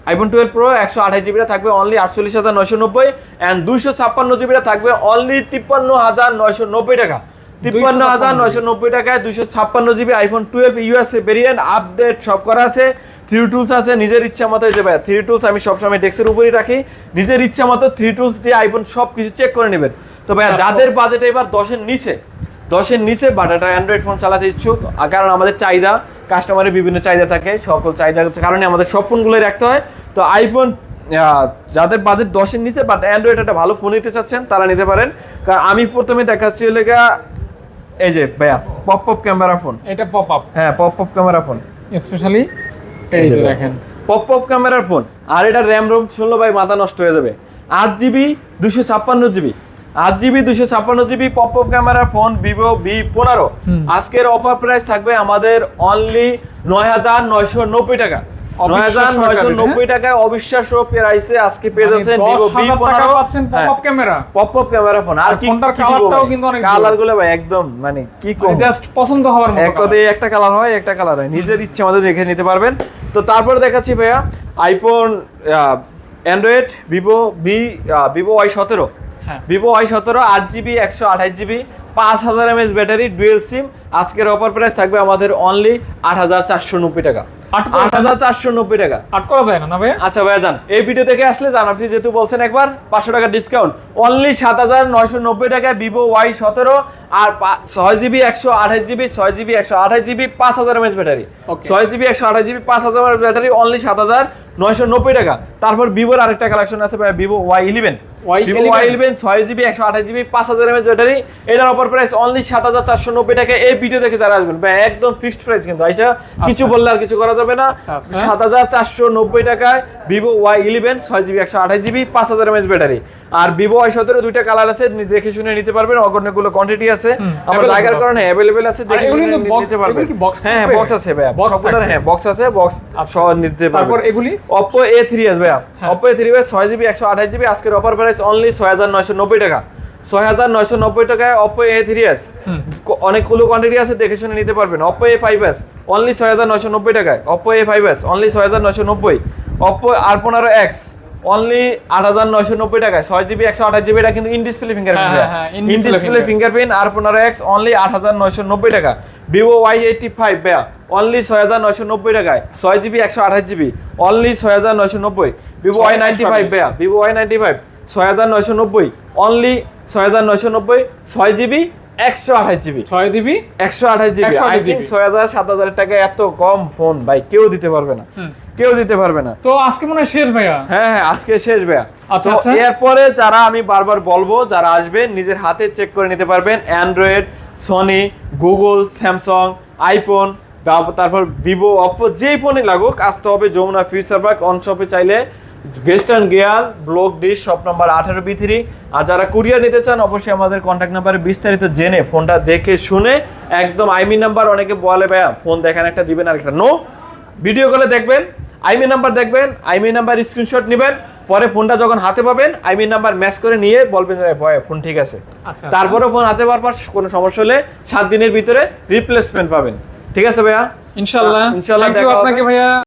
[SPEAKER 1] আইফোন টুয়েলভ প্রো একশো আঠাশ জিবিটা থাকবে অনলি আটচল্লিশ হাজার নয়শো নব্বই। অ্যান্ড দুইশো ছাপ্পান্ন জিবিটা থাকবে অনলি তিপ্পান্ন হাজার নয়শো নব্বই টাকা। তিপ্পান্ন হাজার নয়শো নব্বই টাকায় দুইশো ছাপ্পান্ন GB iPhone twelve USA variant update সব করা আছে। থ্রি টুলস আছে নিজের ইচ্ছা মতো যে ভাই থ্রি টুলস আমি সবসময় ডেস্কের উপরেই রাখি। নিজের ইচ্ছা মতো থ্রি টুলস দিয়ে আইফোন সব কিছু চেক করে নেবেন। তো ভাইয়া যাদের বাজেট এবার দশের নিচে দশের নিচে বাট একটা অ্যান্ড্রয়েড ফোন চালাতে ইচ্ছুক কারণ আমাদের চাহিদা কাস্টমারের বিভিন্ন চাহিদা থাকে সকল চাহিদার কারণে আমাদের সব ফোনগুলোই রাখতে হয়। তো আইফোন যাদের বাজেট দশের নিচে বাট অ্যান্ড্রয়েড একটা ভালো ফোন নিতে চাচ্ছেন তারা নিতে পারেন। কারণ আমি প্রথমে দেখাচ্ছি লেগা এই যে ভাইয়া পপ পপ ক্যামেরা ফোন
[SPEAKER 2] এটা পপ আপ
[SPEAKER 1] হ্যাঁ pop pop camera phone
[SPEAKER 2] specially এই যে দেখেন।
[SPEAKER 1] পপ পপ ক্যামেরার ফোন আর এটা র্যাম রোম শুনলো ভাই মাথা নষ্ট হয়ে যাবে। আট জিবি দুশো ছাপ্পান্ন জিবি আট জিবি দুশো ছাপ্পান্ন জিবি পপ পপ ক্যামেরার ফোন ভিভো ভি পনেরো আজকের অফার প্রাইস থাকবে আমাদের অনলি নয় হাজার নয়শো নব্বই টাকা। নয় হাজার
[SPEAKER 2] অবিশ্বাস্য
[SPEAKER 1] নয়শো
[SPEAKER 2] টাকা,
[SPEAKER 1] নব্বই টাকায় অবিশ্বাস্য প্রাইসে আজকে পেয়ে যাচ্ছেন ভিভো ভি
[SPEAKER 2] টাকা
[SPEAKER 1] পনেরো
[SPEAKER 2] পাচ্ছেন pop camera
[SPEAKER 1] pop pop camera phone আর
[SPEAKER 2] আর ফোনটার কালারটাও কিন্তু অনেক
[SPEAKER 1] কালার ভাই একদম মানে কি কম।
[SPEAKER 2] জাস্ট পছন্দ হওয়ার মতো
[SPEAKER 1] এক কথায় একটা কালার হয় একটা কালার হয়। নিজের ইচ্ছে মতো দেখে নিতে পারবেন। তো তারপরে দেখাচ্ছি ভাইয়া iPhone Android Vivo V Vivo Y সতেরো।
[SPEAKER 2] হ্যাঁ।
[SPEAKER 1] ভিভো ওয়াই সতেরো আট জিবি একশো আঠাশ জিবি পাঁচ হাজার এমএস ব্যাটারি ডুয়েল সিম আজকের অফার প্রাইস থাকবে আমাদের অনলি আট হাজার চারশো নব্বই টাকা।
[SPEAKER 2] আট করে
[SPEAKER 1] আট হাজার চারশো নব্বই টাকা।
[SPEAKER 2] আট করা যায় না না ভাই
[SPEAKER 1] আচ্ছা ভাইয়া যান। এই ভিডিও দেখে আসলে যান। আপনি যেহেতু বলছেন একবার পাঁচশো টাকা ডিসকাউন্ট অনলি টাকায় আর পা- ছয় জিবি একশো আঠাশ জিবি ছয় জিবি একশো আঠাশ জিবি পাঁচ হাজার এমএস ব্যাটারি
[SPEAKER 2] Okay.
[SPEAKER 1] ছয় জিবি একশো আঠাশ জিবি পাঁচ হাজার ব্যাটারি অনলি সাত হাজার নয়শো নব্বই টাকা। তারপর ভিভোর আরেকটা কালেকশন আছে ভিভো ভিভো ওয়াই ইলেভেন ছয় জিবি একশো আঠাশ জিবি পাঁচ হাজার এমএস ব্যাটারি। এটার অফার প্রাইস অনলি সাত হাজার চারশো নব্বই টাকা। এই ভিডিও দেখে যারা আসবেন ভাই একদম ফিক্সড প্রাইস কিন্তু আইসা কিছু বললে আর কিছু করা যাবে না।
[SPEAKER 2] আচ্ছা, আচ্ছা।
[SPEAKER 1] সাত হাজার চারশো নব্বই টাকায় ভিভো ওয়াই ইলেভেন ছয় জিবি একশো আঠাশ জিবি পাঁচ হাজার এমএস ব্যাটারি। আর ভিভো ওয়াই সতেরো দুইটা কালার আছে দেখে শুনে নিতে পারবেন। অগণ্যগুলো কোয়ান্টিটি আছে। আমার
[SPEAKER 2] আছে।
[SPEAKER 1] কারণে অ্যাভেলেবেল আছে দেখে নিতে পারবেন। হ্যাঁ হ্যাঁ বক্স আছে ভাইয়া। সবগুলোর হ্যাঁ বক্স আছে বক্স
[SPEAKER 2] আচ্ছা।
[SPEAKER 1] সহ নিতে
[SPEAKER 2] তারপর
[SPEAKER 1] পারবেন
[SPEAKER 2] এগুলি?
[SPEAKER 1] Oppo A3s ভাইয়া।
[SPEAKER 2] হ্যাঁ।
[SPEAKER 1] Oppo A3s ছয় জিবি একশো আঠাশ জিবি আজকের অফার প্রাইস অনলি ছয় হাজার নয়শো নব্বই টাকা। ছয় হাজার নয়শো নব্বই টাকায় Oppo A3s
[SPEAKER 2] হুম।
[SPEAKER 1] ক- অনেকগুলো কোয়ান্টিটি আছে দেখে শুনে নিতে পারবেন। Oppo A5s অনলি ছয় হাজার নয়শো নব্বই টাকায়। Oppo A5s অনলি ছয় হাজার নয়শো নব্বই। Oppo আর পনেরো এক্স অনলি আট হাজার নয়শো নব্বই টাকায়। ছয় জিবি একশো আঠাশ জিবি এটা কিন্তু in display fingerprint
[SPEAKER 2] in
[SPEAKER 1] in
[SPEAKER 2] display
[SPEAKER 1] display
[SPEAKER 2] finger।
[SPEAKER 1] Fingerprint আর পনেরো এক্স অনলি আট হাজার নয়শো নব্বই টাকা। ভিভো ওয়াই এইটটি ফাইভ ব্যা অনলি ছয় হাজার নয়শো নব্বই টাকায়। ছয় জিবি একশো আঠাশ জিবি অনলি ছয় হাজার নয়শো নব্বই। ভিভো ওয়াই নাইনটি ফাইভ ব্যা ভিভো ওয়াই নাইনটি ফাইভ ছয় হাজার নয়শো নব্বই। অনলি ছয় হাজার নয়শো নব্বই ছয় জিবি একশো আঠাশ জিবি।
[SPEAKER 2] ছয় জিবি?
[SPEAKER 1] একশো আঠাশ জিবি। আই থিঙ্ক ছয় হাজার সাত হাজার টাকা এত কম ফোন ভাই কেউ দিতে পারবে না। কেউ দিতে পারবে না।
[SPEAKER 2] তো আজকে মনে হয় শেষ ভাইয়া।
[SPEAKER 1] হ্যাঁ হ্যাঁ আজকে শেষ ভাইয়া।
[SPEAKER 2] আচ্ছা, আচ্ছা।
[SPEAKER 1] এরপরে যারা আমি বারবার বলব যারা আসবেন নিজের হাতে চেক করে নিতে পারবেন Android Sony Google Samsung iPhone তারপর ভিভো অপো যেই ফোনই লাগুক আসতে হবে যমুনা ফিউচার পার্ক অন শপে চাইলে গেস্টার্ন gear block dish shop number আঠারো বি থ্রি। আর যারা কুরিয়ার নিতে চান অবশ্যই আমাদের কন্ট্যাক্ট নাম্বারে বিস্তারিত জেনে ফোনটা দেখে শুনে একদম আইমি নাম্বার অনেকে বলে ভাইয়া ফোন দেখান একটা দিবেন আর একটা নো। ভিডিও কলে দেখবেন আইমি নাম্বার দেখবেন আইমি নাম্বার স্ক্রিনশট নেবেন পরে ফোনটা যখন হাতে পাবেন আইমি নাম্বার ম্যাচ করে নিয়ে বলবেন ভাই ফোন ঠিক আছে।
[SPEAKER 2] আচ্ছা
[SPEAKER 1] তারপরে ফোন হাতে পাওয়ার পর কোনো সমস্যা হলে সাত দিনের ভিতরে রিপ্লেসমেন্ট পাবেন। ঠিক আছে ভাইয়া?
[SPEAKER 2] ইনশাল্লাহ
[SPEAKER 1] ইনশাল্লাহ।
[SPEAKER 2] আপনাকে ভাইয়া।